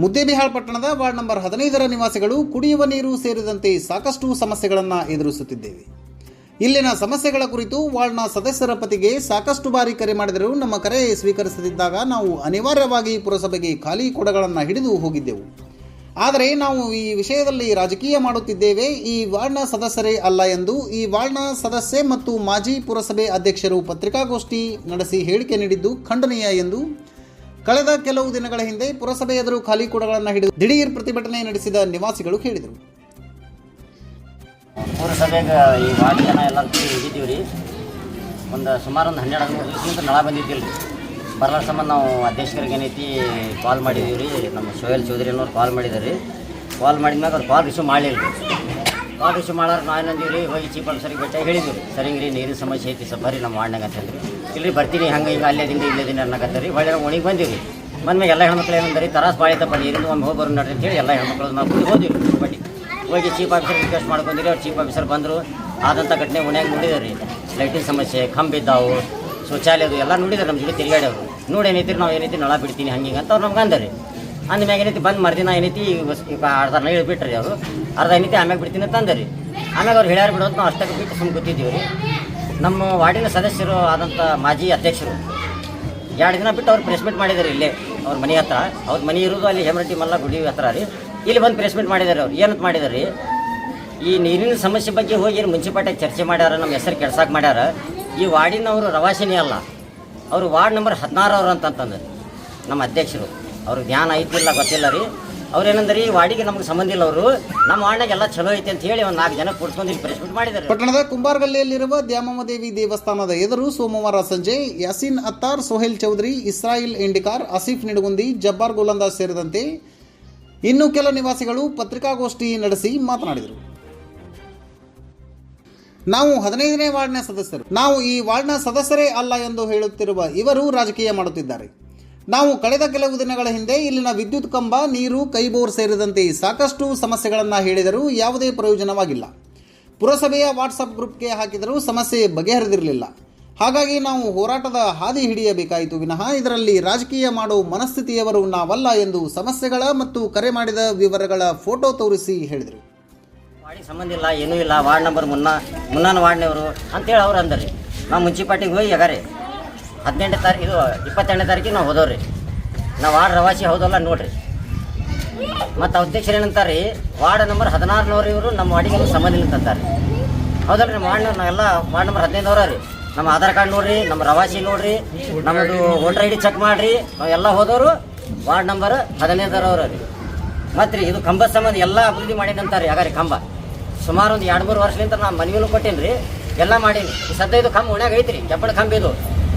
ಮುದ್ದೇಬಿಹಾಳ್ ಪಟ್ಟಣದ ward number ಹದಿನೈದರ ನಿವಾಸಿಗಳು ಕುಡಿಯುವ ನೀರು ಸೇರಿದಂತೆ ಸಾಕಷ್ಟು ಸಮಸ್ಯೆಗಳನ್ನು ಎದುರಿಸುತ್ತಿದ್ದೇವೆ. ಇಲ್ಲಿನ ಸಮಸ್ಯೆಗಳ ಕುರಿತು ವಾರ್ಡ್ನ ಸದಸ್ಯರ ಪತಿಗೆ ಸಾಕಷ್ಟು ಬಾರಿ ಕರೆ ಮಾಡಿದರೂ ನಮ್ಮ ಕರೆ ಸ್ವೀಕರಿಸದಿದ್ದಾಗ ನಾವು ಅನಿವಾರ್ಯವಾಗಿ ಪುರಸಭೆಗೆ ಖಾಲಿ ಕೊಡಗಳನ್ನು ಹಿಡಿದು ಹೋಗಿದ್ದೆವು. ಆದರೆ ನಾವು ಈ ವಿಷಯದಲ್ಲಿ ರಾಜಕೀಯ ಮಾಡುತ್ತಿದ್ದೇವೆ. ಈ ವಾರ್ಡ್ನ ಸದಸ್ಯರೇ ಅಲ್ಲ ಎಂದು ಈ ವಾರ್ಡ್ನ ಸದಸ್ಯೆ ಮತ್ತು ಮಾಜಿ ಪುರಸಭೆ ಅಧ್ಯಕ್ಷರು ಪತ್ರಿಕಾಗೋಷ್ಠಿ ನಡೆಸಿ ಹೇಳಿಕೆ ನೀಡಿದ್ದು ಖಂಡನೀಯ ಎಂದು ಕಳೆದ ಕೆಲವು ದಿನಗಳ ಹಿಂದೆ ಪುರಸಭೆ ಎದುರು ಖಾಲಿ ಕೂಡಗಳನ್ನು ಹಿಡಿದು ದಿಢೀರ್ ಪ್ರತಿಭಟನೆ ನಡೆಸಿದ ನಿವಾಸಿಗಳು ಹೇಳಿದರು. ಪುರಸಭೆಗೆ ಈ ಜನ ಒಂದು ಸುಮಾರು ಒಂದು ಹನ್ನೆರಡು ಹದಿಮೂರು ದಿವಸದಿಂದ ನಳ ಬಂದಿದ್ದಿಲ್ಲ ರೀ ಬರಲ ಸಂಬಂಧ ನಾವು ಅಧ್ಯಕ್ಷರಿಗೆ ಏನೈತಿ ಕಾಲ್ ಮಾಡಿದ್ದೀವಿ ರೀ ನಮ್ಮ ಸೋಹೇಲ್ ಚೌಧರಿ ಅನ್ನೋರು ಕಾಲ್ ಮಾಡಿದ್ದಾರೆ ರೀ ಕಾಲ್ ಮಾಡಿದ್ಮ್ಯಾಗ ಅವ್ರು ಕಾಲ್ ರಿಸೀವ್ ಮಾಡಲಿಲ್ಲ ರೀ ಕಾಲ್ ರಿಸೀವ್ ಮಾಡೋರು ನಾವು ಏನಂದೀವಿ ರೀ ಹೋಗಿ ಚೀಫ್ ಆಫೀಸರಿಗೆ ಭೇಟಿಯಾಗಿ ಹೇಳಿದ್ವಿ. ರೀ ಸರಿ ರೀ ನೀರಿನ ಸಮಸ್ಯೆ ಐತಿ ಬರ್ರಿ ನಮ್ಮ ವಾರ್ಡ್ನಾಗ ಅಂತಂದ್ರಿ. ಇಲ್ರಿ ಬರ್ತೀನಿ, ಹಂಗೆ ಹಿಂಗೆ, ಅಲ್ಲೇ ದಿಂದ ಇಲ್ಲೇ ದಿನ ಅನ್ನಕತ್ತೀರಿ ಒಳ್ಳೆ ಒಣಿಗೆ ಬಂದಿವಿ ಒಣಗಿ ಬಂದೀವಿ. ರೀ ಬಂದ್ಮೇಲೆ ಎಲ್ಲ ಹೆಣ್ಮಕ್ಳು ಏನಂದ್ರಿ ತರಾಸ್ ಭಾಳ ಐತಪ್ಪ ನೀರಿಂದ ಒಮ್ಮೆ ಹೋಗಿ ಬರೋಣ ನಡ್ರಿ ಅಂತೇಳಿ ಎಲ್ಲ ಹೆಣ್ಮಕ್ಳು ನಾವು ಕೂಡ ಹೋದಿವಿ. ಹೋಗಿ ಚೀಫ್ ಆಫೀಸರ್ ರಿಕ್ವೆಸ್ಟ್ ಮಾಡ್ಕೊಂಡಿರಿ ಅವ್ರು ಚೀಫ್ ಆಫೀಸರ್ ಬಂದರು. ಆದಂಥ ಘಟನೆ ಉಣ್ಯಾಗ ನೋಡಿದಾರೆ ರೀ. ಲೈಟಿನ ಸಮಸ್ಯೆ ಕಂಬಿದ್ದಾವು ಶೌಚಾಲಯದು ಎಲ್ಲ ನೋಡಿದಾರೆ ನಮ್ಮ ಜೊತೆ ತಿರುಗಾಡೋರು ನೋಡಿ ಏನೈತಿ ನಾವು ಏನೈತಿ, ನಳ ಬಿಡ್ತೀನಿ, ಹಂಗೆ ಅಂತ ಅವ್ರು ನಮ್ಗೆ ಅಂದಾರೆ. ಅಂದಮ್ಯಾಗ ಏನೈತಿ, ಬಂದು ಮರ್ದಿನ ಏನೈತಿ ಈಗ ಅರ್ಧ ನಳ ಬಿಟ್ರಿ ಅವರು. ಅರ್ಧ ಏನೈತಿ, ಆಮ್ಯಾಗ ಬಿಡ್ತೀನಿ ಅಂತ ಅಂದರಿ. ಆಮ್ಯಾಗ ಅವ್ರು ಹೇಳ್ಯಾರ ಬಿಡೋದು ನಾವು ಅಷ್ಟಕ್ಕೆ ಬಿಟ್ಟು ಸುಮ್ಮನೆ ಗೊತ್ತಿದ್ದೀವಿ ರೀ. ನಮ್ಮ ವಾರ್ಡಿನ ಸದಸ್ಯರು ಆದಂಥ ಮಾಜಿ ಅಧ್ಯಕ್ಷರು. ಎರಡು ದಿನ ಬಿಟ್ಟು ಅವ್ರು ಪ್ರೆಸ್ ಮೀಟ್ ಮಾಡಿದ್ದಾರೆ ಇಲ್ಲೇ, ಅವ್ರ ಮನೆ ಹತ್ರ. ಅವ್ರ ಮನೆ ಇರೋದು ಅಲ್ಲಿ ಹೇಮರೆಡ್ಡಿ ಮಲ್ಲ ಗುಡಿ ಹತ್ರ ರೀ. ಇಲ್ಲಿ ಬಂದು ಪ್ರೆಸ್ ಮೀಟ್ ಮಾಡಿದ್ದಾರೆ ಅವ್ರು. ಏನಂತ ಮಾಡಿದ್ದಾರೆ ರೀ? ಈ ನೀರಿನ ಸಮಸ್ಯೆ ಬಗ್ಗೆ ಹೋಗಿ ಏನು ಮುನ್ಸಿಪಾಲ್ಟಿಯಾಗ ಚರ್ಚೆ ಮಾಡ್ಯಾರ, ನಮ್ಮ ಹೆಸರು ಕೆಡ್ಸಾಕೆ ಮಾಡ್ಯಾರ. ಈ ವಾರ್ಡಿನವರು ರವಾಸಿನೇ ಅಲ್ಲ. ಅವರು ವಾರ್ಡ್ ನಂಬರ್ ಹದಿನಾರು ಅವ್ರು ಅಂತಂತಂದು ನಮ್ಮ ಅಧ್ಯಕ್ಷರು. ಅವ್ರಿಗೆ ಧ್ಯಾನ ಐತಿಲ್ಲ ಗೊತ್ತಿಲ್ಲ ರೀ. ಅವ್ರು ವಾಡಿಗೆ ನಮ್ಗೆ ಸಂಬಂಧ ಇಲ್ಲ ಅವರು. ನಮ್ಮ ವಾರ್ಡ್ನಾಗ ಎಲ್ಲ ಚಲೋ ಐತೆ ಅಂತ ಹೇಳಿ ಒಂದು ನಾಲ್ಕು ಜನ ಕೂಡ್ಸ್ಕೊಂಡು ಇಲ್ಲಿ ಪ್ರೆಸ್ ಮೀಟ್ ಮಾಡಿದ್ದಾರೆ ಪಟ್ಟಣದ ಕುಂಬಾರ್ಗಲ್ಲಿಯಲ್ಲಿರುವ ದ್ಯಾಮಮ್ಮ ದೇವಿ ದೇವಸ್ಥಾನದ ಎದುರು ಸೋಮವಾರ ಸಂಜೆ ಯಾಸೀನ್ ಅತ್ತಾರ್, ಸೊಹೇಲ್ ಚೌಧರಿ, ಇಸ್ರಾಯಿಲ್ ಇಂಡಿಕಾರ್ ಆಸಿಫ್ ನಿಡಗುಂದಿ, ಜಬ್ಬಾರ್ ಗೋಲಂದಾಜ್ ಸೇರಿದಂತೆ ಇನ್ನು ಕೆಲ ನಿವಾಸಿಗಳು ಪತ್ರಿಕಾಗೋಷ್ಠಿ ನಡೆಸಿ ಮಾತನಾಡಿದರು. ನಾವು ಹದಿನೈದನೇ ವಾರ್ಡ್ನ ಸದಸ್ಯರು. ನಾವು ಈ ವಾರ್ಡ್ನ ಸದಸ್ಯರೇ ಅಲ್ಲ ಎಂದು ಹೇಳುತ್ತಿರುವ ಇವರು ರಾಜಕೀಯ ಮಾಡುತ್ತಿದ್ದಾರೆ. ನಾವು ಕಳೆದ ಕೆಲವು ದಿನಗಳ ಹಿಂದೆ ಇಲ್ಲಿನ ವಿದ್ಯುತ್ ಕಂಬ, ನೀರು, ಕೈಬೋರ್ ಸೇರಿದಂತೆ ಸಾಕಷ್ಟು ಸಮಸ್ಯೆಗಳನ್ನು ಹೇಳಿದರೂ ಯಾವುದೇ ಪ್ರಯೋಜನವಾಗಿಲ್ಲ. ಪುರಸಭೆಯ ವಾಟ್ಸಪ್ ಗ್ರೂಪ್ಗೆ ಹಾಕಿದರೂ ಸಮಸ್ಯೆ ಬಗೆಹರಿದಿರಲಿಲ್ಲ. ಹಾಗಾಗಿ ನಾವು ಹೋರಾಟದ ಹಾದಿ ಹಿಡಿಯಬೇಕಾಯಿತು ವಿನಃ ಇದರಲ್ಲಿ ರಾಜಕೀಯ ಮಾಡೋ ಮನಸ್ಥಿತಿಯವರು ನಾವಲ್ಲ ಎಂದು ಸಮಸ್ಯೆಗಳ ಮತ್ತು ಕರೆ ಮಾಡಿದ ವಿವರಗಳ ಫೋಟೋ ತೋರಿಸಿ ಹೇಳಿದರು. ವಾರ್ಡಿಗೆ ಸಂಬಂಧ ಇಲ್ಲ, ಏನೂ ಇಲ್ಲ, ವಾರ್ಡ್ ನಂಬರ್ ಮುನ್ನ, ಮುನ್ನಾನ ವಾರ್ಡ್ನವರು ಅಂತೇಳಿ ಅವ್ರು ಅಂದ್ರಿ. ನಾವು ಮುನ್ಸಿಪಾಲ್ಟಿಗೆ ಹೋಗಿ ಅಗಾರಿ. ಹದಿನೆಂಟನೇ ತಾರೀಕು ಇದು ಇಪ್ಪತ್ತೆರಡನೇ ತಾರೀಕಿಗೆ ನಾವು ಹೋದವ್ರಿ. ನಾವು ವಾರ್ಡ್ ರವಾಸಿ ಹೌದಲ್ಲ ನೋಡ್ರಿ. ಮತ್ತು ಅಧ್ಯಕ್ಷರು ಏನಂತಾರೆ ವಾರ್ಡ್ ನಂಬರ್ ಹದಿನಾರನವ್ರು ಇವರು ನಮ್ಮ ವಾರ್ಡಿಗೆ ಸಂಬಂಧ ಇಲ್ಲ ಅಂತಾರೆ ಹೌದಲ್ರಿ, ನಮ್ಮ ವಾರ್ಡ್ ನಾವೆಲ್ಲ ವಾರ್ಡ್ ನಂಬರ್ ಹದಿನೈದವ್ರ ರೀ. ನಮ್ಮ ಆಧಾರ್ ಕಾರ್ಡ್ ನೋಡ್ರಿ, ನಮ್ಮ ರವಾಸಿ ನೋಡ್ರಿ ನಮ್ಮದು ವೋಟರ್ ಐ ಡಿ ಚೆಕ್ ಮಾಡಿರಿ ನಾವೆಲ್ಲ ಹೋದವರು ವಾರ್ಡ್ ನಂಬರ್ ಹದಿನೈದರವ್ರ ರೀ. ಮತ್ತು ರೀ ಇದು ಕಂಬದ ಸಂಬಂಧ ಎಲ್ಲ ಅಭಿವೃದ್ಧಿ ಮಾಡಿದಂತಾರೆ ರೀ ಕಂಬ. ಸುಮಾರು ಒಂದು ಎರಡು ಮೂರು ವರ್ಷದಿಂದ ನಾನು ಮನವಿನೂ ಕೊಟ್ಟೇನಿ ರೀ ಎಲ್ಲ ಮಾಡೀನಿ. ಸದ್ಯ ಇದು ಕಂಬ ಉಣ್ಯಾಗ ಐತ್ರಿ ಕೆಬ್ಬಳ ಕಂಬ ಇದು.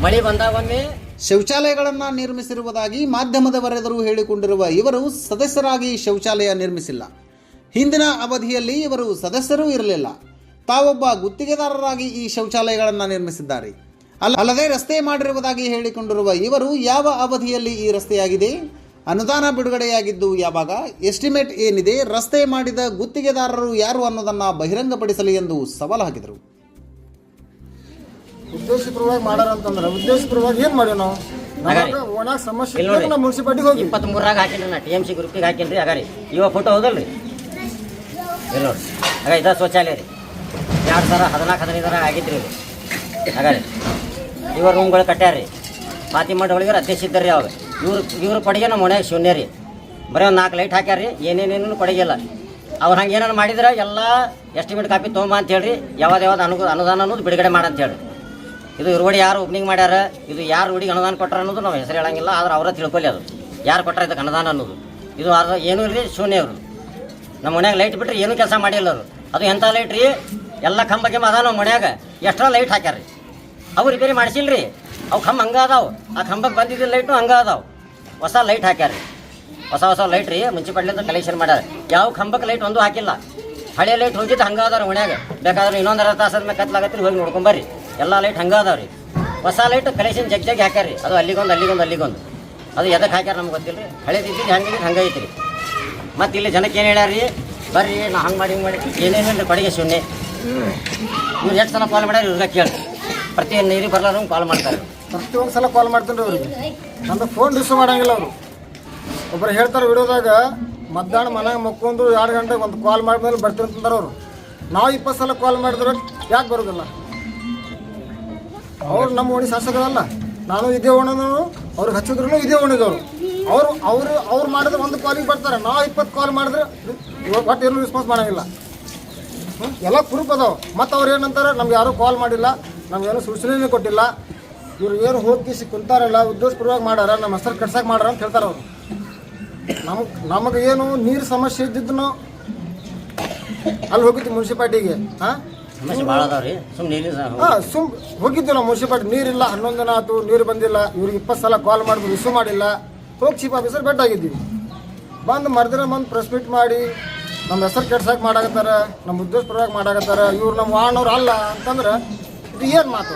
ಮಳೆ ಬಂದಾಗ ಒಮ್ಮೆ ಶೌಚಾಲಯಗಳನ್ನು ನಿರ್ಮಿಸಿರುವುದಾಗಿ ಮಾಧ್ಯಮದವರೆದುರು ಹೇಳಿಕೊಂಡಿರುವ ಇವರು ಸದಸ್ಯರಾಗಿ ಶೌಚಾಲಯ ನಿರ್ಮಿಸಿಲ್ಲ. ಹಿಂದಿನ ಅವಧಿಯಲ್ಲಿ ಇವರು ಸದಸ್ಯರೂ ಇರಲಿಲ್ಲ. ತಾವೊಬ್ಬ ಗುತ್ತಿಗೆದಾರರಾಗಿ ಈ ಶೌಚಾಲಯಗಳನ್ನು ನಿರ್ಮಿಸಿದ್ದಾರೆ. ಅಲ್ಲ, ಅಲ್ಲದೆ ರಸ್ತೆ ಮಾಡಿರುವುದಾಗಿ ಹೇಳಿಕೊಂಡಿರುವ ಇವರು ಯಾವ ಅವಧಿಯಲ್ಲಿ ಈ ರಸ್ತೆಯಾಗಿದೆ? ಅನುದಾನ ಬಿಡುಗಡೆಯಾಗಿದ್ದು ಯಾವಾಗ? ಎಸ್ಟಿಮೇಟ್ ಏನಿದೆ? ರಸ್ತೆ ಮಾಡಿದ ಗುತ್ತಿಗೆದಾರರು ಯಾರು ಅನ್ನೋದನ್ನು ಬಹಿರಂಗಪಡಿಸಲಿ ಎಂದು ಸವಾಲು ಹಾಕಿದರು ಉದ್ದೇಶಪೂರ್ವವಾಗಿ ಮಾಡಾರ ಅಂತಂದ್ರೆ ಉದ್ದೇಶಪೂರ್ವವಾಗಿ ಏನ್ ಮಾಡೀವಿ ನಾವು? ಒಣಗ ಸಮಸ್ಯೆ ಇಲ್ಲಿ ಇದ್ದಾಗ ನೋಡಿ. ನಾವು ಮುನ್ಸಿಪಾಲ್ಟಿಗೆ ಹೋಗಿ. ಇಪ್ಪತ್ತ್ ಮೂರಾಗ ಹಾಕಿನ್ರಿ ನಾ ಟಿ ಎಂ ಸಿ ಗ್ರೂಪಿಗೆ ಹಾಕಿನ್ರಿ ಅಗಾರಿ ಇವ ಫೋಟೋ ಹೌದಲ್ರಿ ಇಲ್ಲ ನೋಡಿ. ಆಗ ಇದ ಶೌಚಾಲಯ ರೀ. ಎರಡು ಸಾವಿರ ಹದಿನಾಲ್ಕು ಹದಿನೈದರ ಆಗಿದ್ರಿ ಇದು ಹಾಗಾರಿ. ಇವ ರೂಮ್ಗಳು ಕಟ್ಟ್ಯಾರ ರೀ ಫಾತಿಮಾ ಒಳಗೆ ಅಧ್ಯಕ್ಷ ಇದ್ದಾರೆ ಅವಾಗ. ಇವ್ರು ಇವ್ರ ಕೊಡುಗೆ ನಮ್ಮ ಮನೆಯಾಗ ಶೂನ್ಯ ರೀ. ಬರೀ ಒಂದು ನಾಲ್ಕು ಲೈಟ್ ಹಾಕ್ಯಾರ ರೀ ಏನೇನೇನು ಕೊಡಗಿಲ್ಲ ಅವ್ರು ಹಂಗೆ ಏನಾರು ಮಾಡಿದ್ರೆ ಎಲ್ಲ ಎಸ್ಟಿಮೇಟ್ ಕಾಪಿ ತೊಗೊಂಬ ಅಂತ ಹೇಳ್ರಿ ಯಾವ್ದು ಯಾವ್ದು ಅನು ಅನುದಾನ ಅನ್ನೋದು ಬಿಡುಗಡೆ ಮಾಡ ಅಂತ ಹೇಳಿ ಇದು ಇರುವಡಿ ಯಾರು ಓಪನಿಂಗ್ ಮಾಡ್ಯಾರ? ಇದು ಯಾರು ರೋಡಿಗೆ ಅನುದಾನ ಕೊಟ್ಟರು ಅನ್ನೋದು ನಾವು ಹೆಸರು ಹೇಳಂಗಿಲ್ಲ, ಆದ್ರೆ ಅವರ ತಿಳ್ಕೊಲಿ ಅದು. ಯಾರು ಕೊಟ್ಟರೆ ಇದಕ್ಕೆ ಅನುದಾನ ಅನ್ನೋದು? ಇದು ಅರ್ಧ ಏನು ಇರಲಿ ಶೂನ್ಯ ಅವರು ನಮ್ಮ ಮನ್ಯಾಗ ಲೈಟ್ ಬಿಟ್ಟರೆ ಏನು ಕೆಲಸ ಮಾಡಿಲ್ಲ ಅವರು. ಅದು ಎಂಥ ಲೈಟ್ ರೀ? ಎಲ್ಲ ಕಂಬ ಅದ ನಮ್ಮ ಮನ್ಯಾಗ. ಎಷ್ಟರ ಲೈಟ್ ಹಾಕ್ಯಾರ ರೀ ಅವು ರಿಪೇರಿ ಮಾಡಿಸಿಲ್ರಿ? ಅವು ಕಂಬ ಹಂಗೆ ಅದಾವು. ಆ ಕಂಬಕ್ಕೆ ಬಂದಿದ್ದ ಲೈಟು ಹಂಗೆ ಅದಾವು. ಹೊಸ ಲೈಟ್ ಹಾಕ್ಯಾರ ರೀ ಹೊಸ ಹೊಸ ಲೈಟ್ ರೀ ಮುನ್ಸಿಪಾಲ್ಟಿಯಿಂದ ಕಲೆಕ್ಷನ್ ಮಾಡ್ಯಾರ. ಯಾವ ಕಂಬಕ್ಕೆ ಲೈಟ್ ಒಂದು ಹಾಕಿಲ್ಲ. ಹಳೆ ಲೈಟ್ ಹೋಗಿದ್ದು ಹಂಗೆ ಅದಾರ ಮನ್ಯಾಗ. ಬೇಕಾದ್ರೆ ಅರ್ಧ ತಾಸದ ಮೇಲೆ ಕತ್ಲಾಗತ್ತಿ ಹೋಗಿ ನೋಡ್ಕೊಂಬರ್ರಿ ಎಲ್ಲ ಲೈಟ್ ಹಂಗೆ ಅದಾವ ರೀ. ಹೊಸ ಲೈಟ್ ಕಲೆಕ್ಷನ್ ಜಗ್ ಜಗ್ ಹಾಕ್ಯಾರ ರೀ. ಅದು ಅಲ್ಲಿಗೊಂದು ಅಲ್ಲಿಗೊಂದು ಅಲ್ಲಿಗೊಂದು. ಅದು ಎದಕ್ಕೆ ಹಾಕ್ಯಾರ ನಮ್ಗೆ ಗೊತ್ತಿಲ್ಲ ರೀ ಹಳೇದಿದ್ದು ಹೆಂಗೆ ಹಂಗೆ ಐತ್ರಿ. ಮತ್ತು ಇಲ್ಲಿ ಜನಕ್ಕೆ ಏನು ಹೇಳ್ಯಾರ ರೀ, ಬರ್ರಿ ನಾ ಹಂಗೆ ಮಾಡಿ, ಹಿಂಗೆ ಮಾಡಿ. ಏನೇನು ಕೊಡುಗೆ ಶೂನ್ಯ ಇವ್ರು ಎಷ್ಟು ಸಲ ಕಾಲ್ ಮಾಡ್ಯಾರ ಇವ್ರಿಗೆ ಕೇಳಿ ಪ್ರತಿ ನೀರಿಗೆ ಬರ್ಲಾರ ಕಾಲ್ ಮಾಡ್ತಾರೆ. ಪ್ರತಿ ಒಂದು ಸಲ ಕಾಲ್ ಮಾಡ್ತೀನಿ ರೀ ಅವ್ರಿಗೆ ನಂದು ಫೋನ್ ರಿಸ್ ಮಾಡಂಗಿಲ್ಲ ಅವರು. ಒಬ್ಬರು ಹೇಳ್ತಾರೆ ವಿಡಿಯೋದಾಗ, ಮಧ್ಯಾಹ್ನ ಮನೆಗೆ ಮಕ್ಕೊಂಡು ಎರಡು ಗಂಟೆಗೆ ಒಂದು ಕಾಲ್ ಮಾಡಿದ್ಮೇಲೆ ಬರ್ತೀನಿ ಅಂತಂದ್ರೆ ಅವರು. ನಾವು ಇಪ್ಪತ್ತು ಸಲ ಕಾಲ್ ಮಾಡಿದ್ರೆ ಯಾಕೆ ಬರೋದಿಲ್ಲ? ಅವ್ರು ನಮ್ಮ ಓಣಿ ಶಾಸಕರಲ್ಲ. ನಾನು ಇದೇ ಓಣದವರು ಅವ್ರಿಗೆ ಹಚ್ಚಿದ್ರು ಇದೇ ಓಣಿದವರು ಅವರು ಅವರು, ಅವ್ರು ಮಾಡಿದ್ರೆ ಒಂದು ಕಾಲಿಗೆ ಬರ್ತಾರೆ. ನಾವು ಇಪ್ಪತ್ತು ಕಾಲ್ ಮಾಡಿದ್ರೆ ಒಟ್ಟು ಏನು ರೆಸ್ಪಾನ್ಸ್ ಮಾಡೋಂಗಿಲ್ಲ? ಎಲ್ಲ ಪ್ರೂಫ್ ಅದಾವ. ಮತ್ತು ಅವ್ರು ಏನಂತಾರೆ? ನಮ್ಗೆ ಯಾರೂ ಕಾಲ್ ಮಾಡಿಲ್ಲ. ನಮ್ಗೇನು ಸೂಚನೆನೇ ಕೊಟ್ಟಿಲ್ಲ. ಇವ್ರು ಏನು ಹೋಗಿ ಕುಂತಾರಲ್ಲ, ಉದ್ದೇಶಪೂರ್ವಕ ಮಾಡಾರ, ನಮ್ಮ ಹೆಸರು ಕಟ್ಸಕ್ಕೆ ಮಾಡಾರ ಅಂತ ಹೇಳ್ತಾರೆ ಅವರು. ನಮಗೆ ನಮಗೆ ಏನು ನೀರು ಸಮಸ್ಯೆ ಇದ್ದಿದ್ದು ಅಲ್ಲಿ ಹೋಗಿತ್ತು ಮುನ್ಸಿಪಾಲ್ಟಿಗೆ. ಹಾಂ? ಸಮಸ್ಯೆ ಭಾಳ ಅದಾವ ರೀ ಸುಮ್ಮನೆ ನೀರಿನ ಹಾಂ ಸುಮ್ ಹೋಗಿದ್ದು ನಾವು ಮುನ್ಸಿಪಾಲ್ಟಿ ನೀರಿಲ್ಲ ಹನ್ನೊಂದು ದಿನ ಆಯ್ತು ನೀರು ಬಂದಿಲ್ಲ ಇವ್ರಿಗೆ ಇಪ್ಪತ್ತು ಸಲ ಕಾಲ್ ಮಾಡಿದ್ರು ರಿಸೀವ್ ಮಾಡಿಲ್ಲ. ಹೋಗಿ ಚೀಫ್ ಆಫೀಸರ್ ಭೇಟ್ ಆಗಿದ್ದೀವಿ ಬಂದು ಮರ್ದಿನ ಬಂದು ಪ್ರೆಸ್ ಮೀಟ್ ಮಾಡಿ ನಮ್ಮ ಹೆಸರು ಕೆಡ್ಸಕ್ಕೆ ಮಾಡಾಕತ್ತಾರ ನಮ್ಮ ಉದ್ದೇಶಪೂರ್ವಕ ಮಾಡಾಕತ್ತಾರ ಇವ್ರು ನಮ್ಮ ವಾರ್ಡ್ನವ್ರು ಅಲ್ಲ ಅಂತಂದ್ರೆ ಇದು ಏನು ಮಾತು?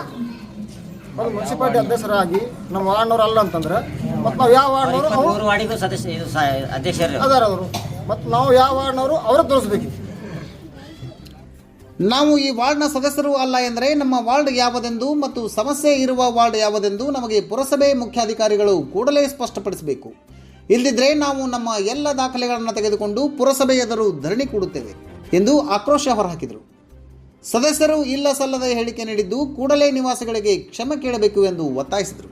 ಒಂದು ಮುನ್ಸಿಪಾಲ್ಟಿ ಅಧ್ಯಕ್ಷರಾಗಿ ನಮ್ಮ ವಾರ್ಡ್ನವ್ರು ಅಲ್ಲ ಅಂತಂದ್ರೆ ಮತ್ತು ನಾವು ಯಾವ ವಾರ್ಡ್ನವರು ಅವ್ರು ಮೂರು ವಾರ್ಡಿಗೂ ಸದಸ್ಯ ಇದು ಸ- ಅಧ್ಯಕ್ಷರು ಅದಾರ ಅವರು. ಮತ್ತು ನಾವು ಯಾವ ವಾರ್ಡ್ನವರು ಅವ್ರಿಗೆ ತೋರಿಸ್ಬೇಕು ನಾವು ಈ ವಾರ್ಡ್ನ ಸದಸ್ಯರು ಅಲ್ಲ ಎಂದರೆ ನಮ್ಮ ವಾರ್ಡ್ ಯಾವುದೆಂದು ಮತ್ತು ಸಮಸ್ಯೆ ಇರುವ ವಾರ್ಡ್ ಯಾವುದೆಂದು ನಮಗೆ ಪುರಸಭೆ ಮುಖ್ಯಾಧಿಕಾರಿಗಳು ಕೂಡಲೇ ಸ್ಪಷ್ಟಪಡಿಸಬೇಕು. ಇಲ್ಲದಿದ್ದರೆ ನಾವು ನಮ್ಮ ಎಲ್ಲ ದಾಖಲೆಗಳನ್ನು ತೆಗೆದುಕೊಂಡು ಪುರಸಭೆ ಎದುರು ಧರಣಿ ಕೂಡುತ್ತೇವೆ ಎಂದು ಆಕ್ರೋಶ ಹೊರಹಾಕಿದರು. ಸದಸ್ಯರು ಇಲ್ಲ ಸಲ್ಲದ ಹೇಳಿಕೆ ನೀಡಿದ್ದು ಕೂಡಲೇ ನಿವಾಸಿಗಳಿಗೆ ಕ್ಷಮೆ ಕೇಳಬೇಕು ಎಂದು ಒತ್ತಾಯಿಸಿದರು.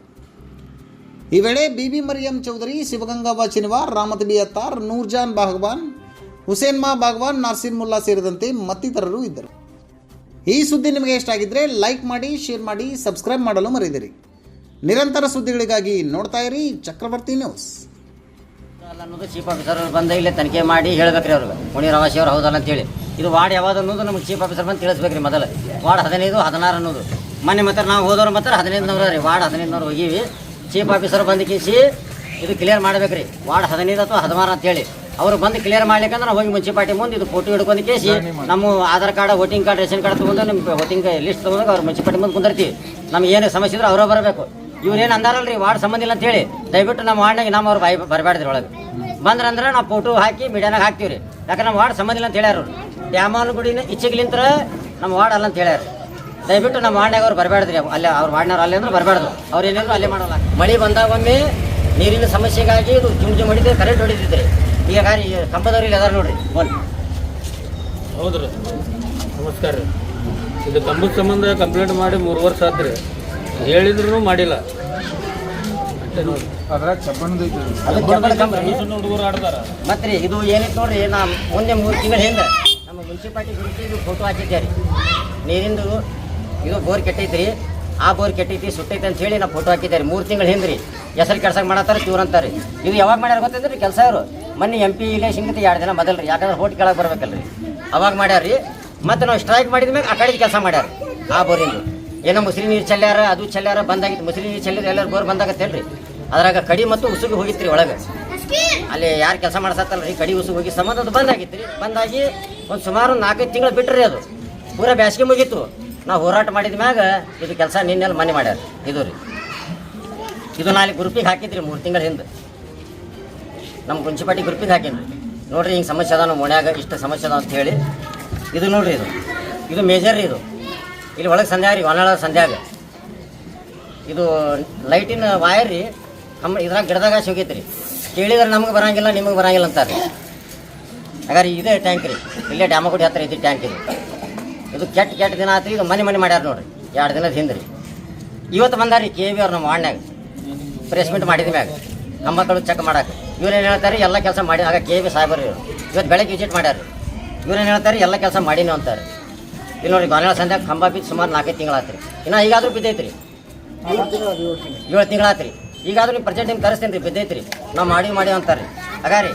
ಈ ವೇಳೆ ಬಿಬಿ ಮರಿಯಂ ಚೌಧರಿ, ಶಿವಗಂಗಾ ಬಾಚಿನವಾರ್ ರಾಮತಬಿ ಅತ್ತಾರ್, ನೂರ್ಜಾನ್ ಬಾಗವಾನ್ ಹುಸೇನ್ ಮಾ ಭಗವಾನ್, ನಾರ್ಸಿನ್ ಮುಲ್ಲಾ ಸೇರಿದಂತೆ ಮತ್ತಿತರರು ಇದ್ದರು. ಈ ಸುದ್ದಿ ನಿಮಗೆ ಇಷ್ಟ ಆಗಿದ್ರೆ ಲೈಕ್ ಮಾಡಿ, ಶೇರ್ ಮಾಡಿ, ಸಬ್ಸ್ಕ್ರೈಬ್ ಮಾಡಲು ಮರೆಯದಿರಿ ನಿರಂತರ ಸುದ್ದಿಗಳಿಗಾಗಿ ನೋಡ್ತಾ ಇರಿ ಚಕ್ರವರ್ತಿ ನ್ಯೂಸ್. ಅನ್ನೋದು ಚೀಫ್ ಆಫೀಸರ್ ಬಂದ ಇಲ್ಲೇ ತನಿಖೆ ಮಾಡಿ ಹೇಳ್ಬೇಕ್ರಿ ಅವ್ರಿಗೆ. ಮುನಿ ರವಾಶಿ ಅವ್ರು ಹೌದಲ್ಲ ಅಂತೇಳಿ. ಇದು ವಾರ್ಡ್ ಯಾವ್ದು ಅನ್ನೋದು ನಮ್ಗೆ ಚೀಫ್ ಆಫೀಸರ್ ಬಂದು ತಿಳಿಸ್ಬೇಕ್ರಿ ಮೊದಲು. ವಾರ್ಡ್ ಹದಿನೈದು, ಹದಿನಾರು ಅನ್ನೋದು. ಮೊನ್ನೆ ಮತ್ತೆ ನಾವು ಹೋದವ್ರು ಮತ್ತೆ ಹದಿನೈದುನವ್ರು ರೀ ವಾರ್ಡ್ ಹದಿನೈದುನವ್ರು ಹೋಗೀವಿ. ಚೀಫ್ ಆಫೀಸರ್ ಬಂದು ಕಿಸಿ ಇದು ಕ್ಲಿಯರ್ ಮಾಡ್ಬೇಕ್ರಿ. ವಾರ್ಡ್ ಹದಿನೈದು ಅಥವಾ ಹದಿನಾರು ಅಂತೇಳಿ. ಅವರು ಬಂದು ಕ್ಲಿಯರ್ ಮಾಡ್ಲಿಕ್ಕಂದ್ರೆ ನಾವು ಹೋಗಿ ಮುನ್ಸಿಪಾಲ್ಟಿ ಮುಂದೆ ಇದು ಫೋಟೋ ಹಿಡ್ಕೊಂಡು ಕೇಸಿ. ನಮ್ಮ Aadhaar card voting card ration card ತೊಗೊಂಡು ನಿಮ್ಗೆ ವೋಟಿಂಗ್ ಲಿಸ್ಟ್ ತೊಗೊಂಡು ಅವ್ರು ಮುನ್ಸಿಪಾಲ್ಟಿ ಮುಂದೆ ಕುಂದಿರ್ತೀವಿ. ನಮ್ಗೆ ಏನು ಸಮಸ್ಯೆ ಇದ್ರೆ ಅವರೇ ಬರಬೇಕು. ಇವ್ರು ಏನು ಅಂದಾರಲ್ರಿ ವಾರ್ಡ್ ಸಂಬಂಧ ಇಲ್ಲ ಅಂತೇಳಿ. ದಯವಿಟ್ಟು ನಮ್ಮ ವಾರ್ಡ್ನಾಗ ನಮ್ಮ ಅವ್ರು ಬಾಯಿ ಬರಬೇಡ್ರಿ ಒಳಗೆ. ಬಂದ್ರಂದ್ರೆ ನಾವು ಫೋಟೋ ಹಾಕಿ ಮೀಡಿಯಾನಾಗ ಹಾಕ್ತೀವಿ ರೀ ಯಾಕಂದ್ರೆ ನಮ್ಮ ವಾರ್ಡ್ ಸಂಬಂಧ ಇಲ್ಲ ಅಂತ ಹೇಳ್ಯಾರ ಡ್ಯಾಮಾಲ್ ಗುಡಿನ ಇಚ್ಚಿಗ್ಲಿಂತ್ರ ನಮ್ಮ ವಾರ್ಡ್ ಅಲ್ಲ ಅಂತ ಹೇಳ್ಯಾರ ದಯವಿಟ್ಟು ನಮ್ಮ ವಾರ್ಡ್ನಾಗ ಅವ್ರು ಬರಬೇಡ್ರಿ ಅಲ್ಲೇ ಅವ್ರ ವಾರ್ಡ್ನವ್ರು ಅಲ್ಲೇ ಅಂದ್ರೆ ಬರಬಾರ್ದು ಅವ್ರು ಏನಿದ್ರು ಅಲ್ಲೇ ಮಾಡಲ್ಲ. ಮಳೆ ಬಂದಾಗ ಒಮ್ಮೆ ನೀರಿನ ಸಮಸ್ಯೆಗಾಗಿ ಇದು ಜುಮ್ ಜುಮ್ ಹೊಡಿದ್ರೆ ಕರೆಂಟ್ ಹೊಡಿತಿದ್ರಿ ಈಗ ಗಾರಿ ಕಂಬದವ್ರು ಇಲ್ಲಿ ಅದಾರ ನೋಡ್ರಿ ಫೋನ್ ಹೌದ್ರಿ. ನಮಸ್ಕಾರ ರೀ. ಇದು ಕಂಬದ ಸಂಬಂಧ ಕಂಪ್ಲೇಂಟ್ ಮಾಡಿ ಮೂರು ವರ್ಷ ಆತ್ರಿ ಹೇಳಿದ್ರು ಮಾಡಿಲ್ಲ. ಅಷ್ಟೇ ನೋಡ್ರಿ. ಅದು ಕೆಬ್ಬಣ ಕಂಬ ರೀ. ಸಣ್ಣ ಹುಡುಗರು ಆಡ್ತಾರ. ಮತ್ತೆ ರೀ ಇದು ಏನಿತ್ತು ನೋಡ್ರಿ ನಾ ಮುಂದೆ ಮೂರು ತಿಂಗಳ ಹಿಂದೆ ನಮ್ಮ ಮುನ್ಸಿಪಾಲ್ಟಿ ಗುರುತಿ ಇದು ಫೋಟೋ ಹಾಕಿದ್ದೆ ರೀ. ನೀರಿಂದು ಇದು ಬೋರ್ ಕೆಟ್ಟೈತಿ ರೀ ಆ ಬೋರ್ ಕೆಟ್ಟೈತಿ, ಸುಟ್ಟೈತಿ ಅಂತ ಹೇಳಿ ನಾ ಫೋಟೋ ಹಾಕಿದ್ದಾರೆ ಮೂರು ತಿಂಗಳು ಹಿಂದೆ ರೀ ಹೆಸರು ಕೆಲಸ ಮಾಡತ್ತಾರ ಇವ್ರು ಅಂತಾರೆ ಇದು ಯಾವಾಗ ಮಾಡ್ಯಾರ ಗೊತ್ತಿದ್ರಿ ಕೆಲಸ ಅವರು? ಮೊನ್ನೆ ಎಂ ಪಿ ಇಲೆಕ್ಷನ್ಗಿಂತ ಎರಡು ದಿನ ರೀ ಯಾಕಂದ್ರೆ ಹೋಟ್ ಕೆಳಗೆ ಬರ್ಬೇಕಲ್ರಿ. ಅವಾಗ ಮಾಡ್ಯಾರ್ರಿ ಮತ್ತು ನಾವು ಸ್ಟ್ರೈಕ್ ಮಾಡಿದ ಮೇಲೆ ಆ ಕಡೆ ಕೆಲಸ ಮಾಡ್ಯಾರ ಆ ಬೋರಿಂದು. ಏನೋ ಮುಸ್ಲಿ ನೀರು ಚೆಲ್ಲಾರ ಅದು ಚೆಲ್ಲಾರ ಬಂದಾಗಿತ್ತು. ಮುಸ್ಲಿ ನೀರು ಚೆಲ್ಲಿದ್ರೆ ಎಲ್ಲರೂ ಬೋರ್ ಬಂದಾಗತ್ತೇಳ್ರಿ ಅದ್ರಾಗ ಕಡಿ ಮತ್ತು ಉಸುಗು ಹೋಗಿತ್ತು ರೀ ಒಳಗೆ. ಅಲ್ಲಿ ಯಾರು ಕೆಲಸ ಮಾಡ್ಸತ್ತಲ್ರಿ? ಕಡಿ ಉಸು ಹೋಗಿ ಸಂಬಂಧ ಅದು ಬಂದಾಗಿತ್ತು ರೀ ಬಂದಾಗಿ ಒಂದು ಸುಮಾರು ನಾಲ್ಕೈದು ತಿಂಗಳು ಬಿಟ್ರಿ ಅದು. ಪೂರಾ ಬ್ಯಾಸಿಗೆ ಮುಗೀತು. ನಾವು ಹೋರಾಟ ಮಾಡಿದ ಮ್ಯಾಗ ಇದು ಕೆಲಸ ನಿನ್ನೆಲ್ಲಿ ಮನೆ ಮಾಡ್ಯಾರ. ಇದು ರೀ. ಇದು ನಾಲ್ಕು ಗ್ರೂಪಿಗೆ ಹಾಕಿದ್ರಿ ಮೂರು ತಿಂಗಳ ಹಿಂದೆ. ನಮ್ಮ ಮುನ್ಸಿಪಾಲ್ಟಿ ಗ್ರೂಪಿಗೆ ಹಾಕಿದ್ರಿ ನೋಡ್ರಿ ಹಿಂಗೆ ಸಮಸ್ಯೆ ಅದ ನಮ್ಮ ಮನ್ಯಾಗ, ಇಷ್ಟು ಸಮಸ್ಯೆ ಅದ ಅಂತ ಹೇಳಿ. ಇದು ನೋಡ್ರಿ ಇದು. ಇದು ಮೇಜರ್ ರೀ ಇದು. ಇಲ್ಲಿ ಒಳಗೆ ಸಂಧ್ಯಾಗ ರೀ, ಹೊನ್ನಾಳ ಸಂಧ್ಯಾಗ. ಇದು ಲೈಟಿನ ವಾಯರ್ ರೀ, ನಮ್ಮ ಇದ್ರಾಗ ಗಿಡದಾಗ ಸಿಗೈತೆ ರೀ. ಕೇಳಿದ್ರೆ ನಮಗೆ ಬರಂಗಿಲ್ಲ, ನಿಮಗೆ ಬರಂಗಿಲ್ಲ ಅಂತಾರೆ ಹಾಗಾದ್ರೆ ಇದೇ ಟ್ಯಾಂಕ್ ರೀ. ಇಲ್ಲೇ ಡ್ಯಾಮಗುಡಿ ಹತ್ತಿರ ಐತಿ ಟ್ಯಾಂಕ್ ಇದು. ಇದು ಕೆಟ್ಟ ಕೆಟ್ಟ ದಿನ ಆತ್ರಿ ಇದು ಮನೆ ಮನೆ ಮಾಡ್ಯಾರ ನೋಡ್ರಿ. ಎರಡು ದಿನದ ಹಿಂದೆ ರೀ ಇವತ್ತು ಬಂದಾರ ರೀ ಕೆ ವಿ ಅವ್ರು ನಮ್ಮ ವಾರ್ಡ್ನಾಗ ಪ್ರೆಸ್ ಮೀಟ್ ಮಾಡಿದ ಮ್ಯಾಗ. ಕಂಬಗಳು ಚೆಕ್ ಮಾಡಕ್ಕೆ ಇವ್ರೇನು ಹೇಳ್ತಾರೆ, ಎಲ್ಲ ಕೆಲಸ ಮಾಡಿ, ಆಗ ಕೆ ವಿ ಸಾಹೇಬರು ಇವರು. ಇವತ್ತು ಬೆಳಗ್ಗೆ ವಿಸಿಟ್ ಮಾಡ್ಯಾರ ಇವ್ರೇನು ಹೇಳ್ತಾರೆ, ಎಲ್ಲ ಕೆಲಸ ಮಾಡೀನಿ ಅಂತಾರೆ. ಇಲ್ಲಿ ನೋಡಿ ಗೊನೆ ಸಂಧ್ಯಾಗ ಕಂಬ ಬಿದ್ದು ಸುಮಾರು ನಾಲ್ಕೈದು ತಿಂಗಳಾತ್ರಿ. ಇನ್ನು ಈಗಾದರೂ ಬಿದ್ದೈತ್ರಿ. ಏಳು ತಿಂಗಳಾತ್ರಿ. ಈಗಾದರೂ ನೀವು ಪ್ರೆಸೆಂಟ್ ನಿಮ್ಗೆ ಕರೆಸ್ತೀನಿ ರೀ, ಬಿದ್ದೈತ್ರಿ. ನಾವು ಮಾಡಿ ಮಾಡಿ ಅಂತಾರೆ ಹಾಗಾರಿ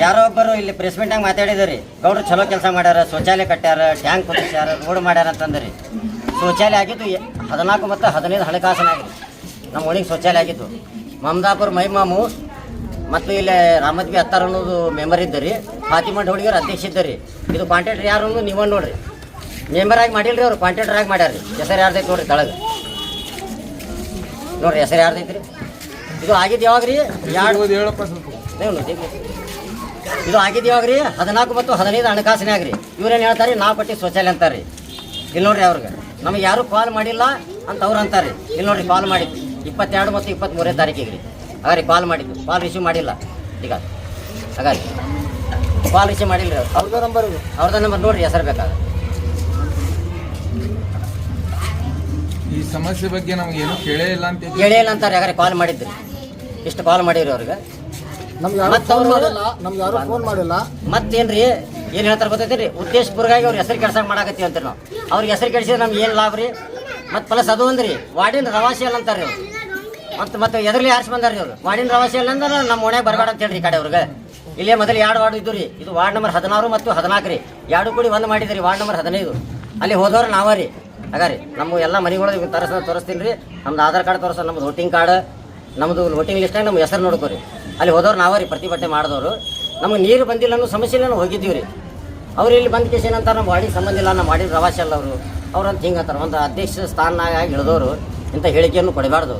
ಯಾರೋ ಒಬ್ಬರು ಇಲ್ಲಿ ಪ್ರೆಸ್ ಮೀಟ್ನಾಗ ಮಾತಾಡಿದಾರೆ ಗೌಡ್ರು ಚಲೋ ಕೆಲಸ ಮಾಡ್ಯಾರ ಶೌಚಾಲಯ ಕಟ್ಟ್ಯಾರ ಟ್ಯಾಂಕ್ ಕುದಿಸ್ಯಾರ ರೋಡ್ ಮಾಡ್ಯಾರ ಅಂತಂದ್ರಿ ಶೌಚಾಲಯ ಆಗಿದ್ದು ಹದಿನಾಲ್ಕು ಮತ್ತು ಹದಿನೈದು ಹಣಕಾಸಿನ ನಮ್ಮ ಒಳಗೆ ಶೌಚಾಲಯ ಆಗಿದ್ದು ಮಮದಾಪುರ ಮೈಮಾಮು ಮತ್ತು ಇಲ್ಲಿ ರಾಮದ್ವಿ ಬಿ ಹತ್ತಾರ ಅನ್ನೋದು ಮೆಂಬರ್ ಇದ್ದರಿ ಫಾತಿಮಾ ಢೋಳಿಗರ್ ಅಧ್ಯಕ್ಷ ಇದ್ದರಿ ಇದು ಕಾಂಟ್ರಾಕ್ಟರ್ ಯಾರು ಅನ್ನೋದು ನೀವು ನೋಡ್ರಿ ಮೆಂಬರ್ ಆಗಿ ಮಾಡಿಲ್ರಿ ಅವ್ರು ಕಾಂಟ್ರಾಕ್ಟರ್ ಆಗಿ ಮಾಡ್ಯಾರ್ರಿ ಹೆಸರು ಯಾರ್ದೈತೆ ನೋಡ್ರಿ ತಳಗ ನೋಡ್ರಿ ಹೆಸರು ಯಾರ್ದೈತ್ರಿ ಇದು ಆಗಿದ್ದು ಯಾವಾಗ ರೀ ಎರಡು. ಇದು ಆಗಿದ್ಯಾವಾಗ ರೀ ಹದಿನಾಲ್ಕು ಮತ್ತು ಹದಿನೈದು ಹಣಕಾಸಿನಾಗ ರೀ ಇವ್ರೇನು ಹೇಳ್ತಾರೆ? ನಾವು ಪಟ್ಟಿ ಶೌಚಾಲಯ ಅಂತಾರೆ ಇಲ್ಲಿ ನೋಡ್ರಿ ಅವ್ರಿಗೆ. ನಮಗೆ ಯಾರು ಕಾಲ್ ಮಾಡಿಲ್ಲ ಅಂತ ಅವ್ರು ಅಂತಾರೆ ಇಲ್ಲಿ ನೋಡ್ರಿ ಕಾಲ್ ಮಾಡಿದ್ದು. ಇಪ್ಪತ್ತೆರಡು ಮತ್ತು ಇಪ್ಪತ್ತ್ಮೂರನೇ ತಾರೀಕಿಗೆ ರೀ ಹಾಗಾರಿ ಕಾಲ್ ಮಾಡಿದ್ದು. ಕಾಲ್ ರಿಸೀವ್ ಮಾಡಿಲ್ಲ. ಈಗ. ಹಾಗಾಗಿ ಕಾಲ್ ರಿಸೀವ್ ಮಾಡಿಲ್ಲ ರೀ ಅವ್ರು ಅವ್ರದ್ದು ನಂಬರ್ ಅವ್ರದ್ದು ನಂಬರ್ ನೋಡ್ರಿ ಹೆಸರು ಬೇಕಾದ್ರೆ. ಈ ಸಮಸ್ಯೆ ಬಗ್ಗೆ ನಮ್ಗೆ ಏನು ಕೇಳೇ ಇಲ್ಲ ಅಂತ ಕೇಳೇ ಇಲ್ಲ ಅಂತಾರೆ ಯಾಕಂದ್ರೆ ಕಾಲ್ ಮಾಡಿದ್ರಿ ಇಷ್ಟು ಕಾಲ್ ಮಾಡಿರಿ ಅವ್ರಿಗೆ. ನಮ್ಗೆ ಯಾರು ಮತ್ತೆ ಫೋನ್ ಅವ್ರು- ಮಾಡಿಲ್ಲ ನಮ್ಗೆ ಯಾರು ಫೋನ್ ಮಾಡಿಲ್ಲ. ಮತ್ತೇನ್ರಿ ಏನು ಹೇಳ್ತಾರ ಗೊತ್ತೈತಿ ರೀ ಉದ್ದೇಶಪೂರ್ವಕವಾಗಿ ಅವ್ರ ಹೆಸರು ಕೆಡ್ಸಕ್ ಮಾಡಾಕತ್ತೀವಿ ಅಂತೀರಿ ನಾವು. ಅವ್ರಿಗೆ ಹೆಸರು ಕೆಡ್ಸಿದ್ರೆ ನಮ್ಗೆ ಏನು ಲಾಭ ರೀ? ಮತ್ತು ಪ್ಲಸ್ ಅದು ಅಂದ್ರಿ ವಾರ್ಡಿನ ರವಾಸಿ ಅಲ್ಲ ಅಂತಾರೆ ಅವ್ರು. ಮತ್ತು ಮತ್ತೆ ಎದ್ರಲ್ಲಿ ಆರಿಸಿ ಬಂದಾರ್ರಿ ಅವ್ರು? ವಾರ್ಡಿನ ರವಾಸಿ ಅಲ್ಲ ಅಂದ್ರೆ ನಮ್ಮ ಓಣ್ಯಾಗ ಬರಬೇಡ ಅಂತ ಹೇಳ್ರಿ ಈ ಕಡೆ ಅವ್ರಿಗೆ. ಇಲ್ಲೇ ಮೊದಲು ಎರಡು ವಾರ್ಡ್ ಇದ್ದು ರೀ ಇದು ವಾರ್ಡ್ ನಂಬರ್ ಹದಿನಾರು ಮತ್ತು ಹದಿನಾಲ್ಕು ರೀ. ಎರಡು ಕೂಡಿ ಒಂದು ಮಾಡಿದ್ರಿ ವಾರ್ಡ್ ನಂಬರ್ ಹದಿನೈದು. ಅಲ್ಲಿ ಹೋದವ್ರು ನಾವ ರೀ. ಹಾಗಾರಿ ನಮ್ಮ ಎಲ್ಲ ಮನೆಗಳು ತರಸ ತೋರಿಸ್ತೀನಿ ರೀ. ನಮ್ದು ಆಧಾರ್ ಕಾರ್ಡ್ ತೋರಿಸ್ ನಮ್ದು ವೋಟಿಂಗ್ ಕಾರ್ಡ್ ನಮ್ಮದು ವೋಟಿಂಗ್ ಲಿಸ್ಟ್ನಾಗ ನಮ್ಮ ಹೆಸರು ನೋಡ್ಕೋರಿ. ಅಲ್ಲಿ ಹೋದವ್ರು ನಾವೇ ರೀ, ಪ್ರತಿಭಟನೆ ಮಾಡಿದವರು. ನಮಗೆ ನೀರು ಬಂದಿಲ್ಲ ಅನ್ನೋ ಸಮಸ್ಯೆ ನಾವು ಹೋಗಿದ್ದೀವಿ ರೀ. ಅವ್ರು ಇಲ್ಲಿ ಬಂದ ಕೇಸ್ ಏನಂತಾರೆ ನಮ್ಮ ವಾಡಿಗೆ ಸಂಬಂಧ ಇಲ್ಲ ನಮ್ಮ ವಾಡಿ ಪ್ರವಾಸ ಅಲ್ಲ ಅವರು. ಅವ್ರು ಅಂತ ಹಿಂಗೆ ಅಂತಾರೆ. ಒಂದು ಅಧ್ಯಕ್ಷ ಸ್ಥಾನನಾಗ ಇಳಿದವರು, ಇಂಥ ಹೇಳಿಕೆಯನ್ನು ಕೊಡಬಾರ್ದು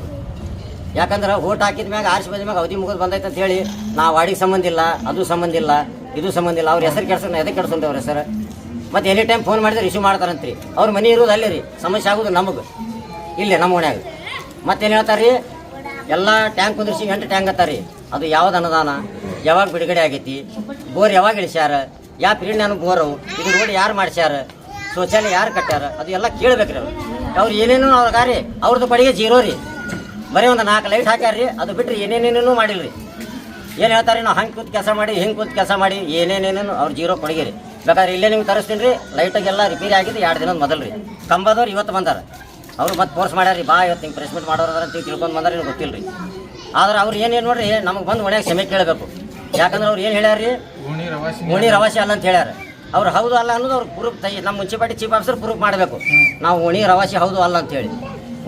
ಯಾಕಂದ್ರೆ ಓಟ್ ಹಾಕಿದ ಮ್ಯಾಗ ಆರ್ಸಿ ಬಂದ ಮ್ಯಾಗ ಅವಧಿ ಮುಗಿದು ಬಂದೈತೆ ಅಂತ ಹೇಳಿ, ನಾ ವಾಡಿಗೆ ಸಂಬಂಧ ಇಲ್ಲ, ಅದು ಸಂಬಂಧ ಇಲ್ಲ, ಇದು ಸಂಬಂಧ ಇಲ್ಲ, ಅವ್ರ ಹೆಸರು ಕೆಡ್ಸೋಣ ಎದಕ್ಕೆ ಕೆಡ್ಸೋಣ್ರಿ ಅವ್ರ ಹೆಸರು? ಮತ್ತು ಎನಿ ಟೈಮ್ ಫೋನ್ ಮಾಡಿದ್ರೆ ರಿಸೀವ್ ಮಾಡ್ತಾರಂತ್ರಿ ಅವ್ರ ಮನೆ ಇರೋದು ಅಲ್ಲೇ ರೀ, ಸಮಸ್ಯೆ ಆಗೋದು ನಮಗೆ. ಇಲ್ಲೇ ನಮ್ಮ ಓಣ್ಯಾಗ ಮತ್ತೇನು ಹೇಳ್ತಾರೆ ರೀ ಎಲ್ಲ ಟ್ಯಾಂಕ್ ಕುಂದ್ರಿಸಿ ಎಂಟು ಟ್ಯಾಂಕ್ ಅತ್ತಾರ ಅದು ಯಾವ್ದು ಅನುದಾನ? ಯಾವಾಗ ಬಿಡುಗಡೆ ಆಗೈತಿ? ಬೋರ್ ಯಾವಾಗ ಇಳಿಸ್ಯಾರ? ಯಾವ ಪೀರಿಯಡ್ ನಾನು ಬೋರು ಇದು ರೋಡ್ ಯಾರು ಮಾಡಿಸ್ಯಾರ? ಶೌಚಾಲಯ ಯಾರು ಕಟ್ಟ್ಯಾರ? ಅದು ಎಲ್ಲ ಕೇಳ್ಬೇಕ್ರಿ ಅವ್ರು. ಅವ್ರು ಏನೇನು ಅವ್ರ ಗಾರಿ ಅವ್ರದ್ದು ಪಡಿಗೆ ಜೀರೋ ರೀ. ಬರೀ ಒಂದು ನಾಲ್ಕು ಲೈಟ್ ಹಾಕ್ಯಾರ್ರಿ, ಅದು ಬಿಟ್ಟರೆ ಏನೇನೇನೇನು ಮಾಡಿಲ್ರಿ. ಏನು ಹೇಳ್ತಾರೆ ನಾವು ಹಂಗೆ ಕೂತ್ ಕೆಲಸ ಮಾಡಿ, ಹಿಂಗೆ ಕೂತ್ ಕೆಲಸ ಮಾಡಿ ಏನೇನೇನೇನು ಅವ್ರು ಜೀರೋ ಕೊಡಗಿರಿ ಬೇಕಾದ್ರೆ ಇಲ್ಲೇ ನಿಮ್ಗೆ ತರಿಸ್ತೀನಿ ರೀ ಲೈಟಾಗೆಲ್ಲ ರಿಪೇರಿ ಆಗಿದ್ದು ಎರಡು ದಿನದ ಮೊದಲು ರೀ. ಕಂಬದವ್ರು ಇವತ್ತು ಬಂದಾರ. ಅವ್ರು ಮತ್ತೆ ಫೋರ್ಸ್ ಮಾಡ್ಯಾರ ರೀ ಬಾ ಇವತ್ತು ಹಿಂಗೆ ಪ್ರೆಸ್ಮೆಂಟ್ ಮಾಡೋರು ಅಂತ ತಿಳ್ಕೊಂಡು ಬಂದಾರ ನಿಮ್ಗೆ ಗೊತ್ತಿಲ್ಲ ರೀ ಆದ್ರೆ ಅವ್ರು ಏನೇನು ನೋಡ್ರಿ ನಮಗೆ ಬಂದು ಮನೆಯಾಗ ಕ್ಷಮೆ ಕೇಳಬೇಕು. ಯಾಕಂದ್ರೆ ಅವ್ರು ಏನು ಹೇಳ್ಯಾರ್ರಿ? ರೀ ಓಣಿ ರವಾಸಿ ಓಣಿ ರವಾಸಿ ಅಲ್ಲ ಅಂತ ಹೇಳ್ಯಾರ. ಅವ್ರು ಹೌದು ಅಲ್ಲ ಅನ್ನೋದು ಅವ್ರು ಪ್ರೂಫ್ ತೈ ನಮ್ಮ ಮುನ್ಸಿಪಾಲಿಟಿ ಚೀಫ್ ಆಫೀಸರ್ ಪ್ರೂಫ್ ಮಾಡಬೇಕು. ನಾವು ಓಣಿ ರವಾಸಿ ಹೌದು ಅಲ್ಲ ಅಂತ ಹೇಳಿ.